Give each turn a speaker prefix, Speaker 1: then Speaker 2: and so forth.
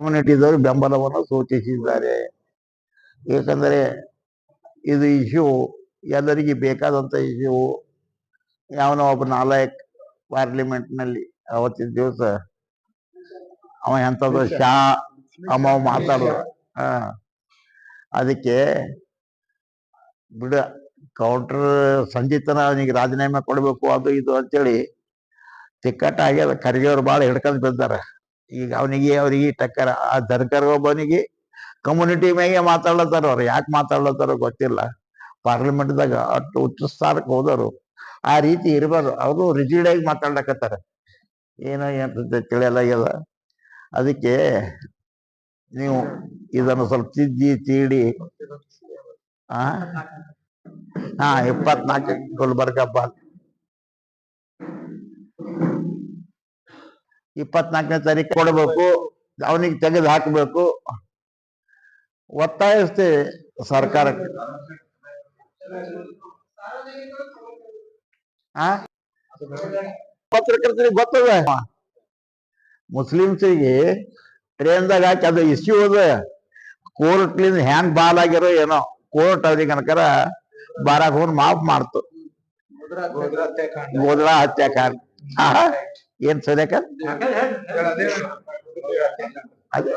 Speaker 1: ಕಮ್ಯುನಿಟಿದವರು ಬೆಂಬಲವನ್ನು ಸೂಚಿಸಿದ್ದಾರೆ. ಏಕೆಂದರೆ ಇದು ಇಶ್ಯೂ ಎಲ್ಲರಿಗೆ ಬೇಕಾದಂತ ಇಶ್ಯೂ. ಯಾವನೋ ಒಬ್ಬ ನಾಲಾಯಕ್ ಪಾರ್ಲಿಮೆಂಟ್ನಲ್ಲಿ ಅವತ್ತಿನ ದಿವಸ ಅವ ಎಂಥದ್ದು ಶಾ. ಅಮ್ಮ ಮಾತಾಡ ಹಾ. ಅದಕ್ಕೆ ಬಿಡ ಕೌಂಟರ್ ಸಂಜಿತನ ಅವನಿಗೆ ರಾಜೀನಾಮೆ ಕೊಡಬೇಕು ಅದು ಇದು ಅಂತೇಳಿ ತಿಕ್ಕಟ್ಟ ಆಗ್ಯದ ಖರ್ಗೆಯವ್ರು ಭಾಳ ಹಿಡ್ಕೊಂಡು ಬಿದ್ದಾರ. ಈಗ ಅವನಿಗೆ ಅವರಿಗೆ ಟಕ್ಕರ ಆ ದರ್ಕರ್ ಒಬ್ಬನಿಗೆ ಕಮ್ಯುನಿಟಿ ಮ್ಯಾಗೆ ಮಾತಾಡ್ಲತ್ತಾರ ಅವ್ರು. ಯಾಕೆ ಮಾತಾಡ್ಲತ್ತಾರೋ ಗೊತ್ತಿಲ್ಲ. ಪಾರ್ಲಿಮೆಂಟ್ದಾಗ ಅಷ್ಟು ಉಚ್ಚ ಸ್ಥಾನಕ್ಕೆ ಹೋದವರು ಆ ರೀತಿ ಇರಬಾರ್ದು. ಅವರು ರಿಜಿಡ್ ಆಗಿ ಮಾತಾಡ್ಲಕತ್ತಾರ. ಏನೋ ಏನಂತ ತಿಳಿಯಲ್ಲ ಆಗ್ಯದ ಅದಕ್ಕೆ ನೀವು ಇದನ್ನು ಸ್ವಲ್ಪ ತಿದ್ದಿ, ತೀಡಿ. ಆ? ಹಾ, ಇಪ್ಪತ್ನಾಲ್ಕು ಗುಲ್ಬರ್ಗ ಇಪ್ಪತ್ನಾಲ್ಕನೇ ತಾರೀಕು ಕೊಡಬೇಕು ಅವನಿಗೆ ತೆಗೆದು ಹಾಕಬೇಕು. ಒತ್ತಾಯಿಸ್ತೇವೆ ಸರ್ಕಾರಕ್ಕೆ. ಪತ್ರಕರ್ತರಿಗೆ ಗೊತ್ತದ? ಮುಸ್ಲಿಮ್ಸಿಗೆ ಟ್ರೈನ್ದಾಗ ಹಾಕಿ ಅದು ಇಶ್ಯೂ ಅದ. ಕೋರ್ಟ್ಲಿಂದ ಹ್ಯಾಂಗ್ ಬಾಲ್ ಆಗಿರೋ ಏನೋ. ಕೋರ್ಟ್ ಅವ್ರಿಗೆ ಅನ್ಕರ ಬಾರಾಕ್ ಹೋಗಿ ಮಾಫ್ ಮಾಡ್ತು. ಗೋದ್ರಾ ಹತ್ಯಾಕಾಂಡ ಆ, ಏನ್ ಸದ್ಯಕ ಅದೇ.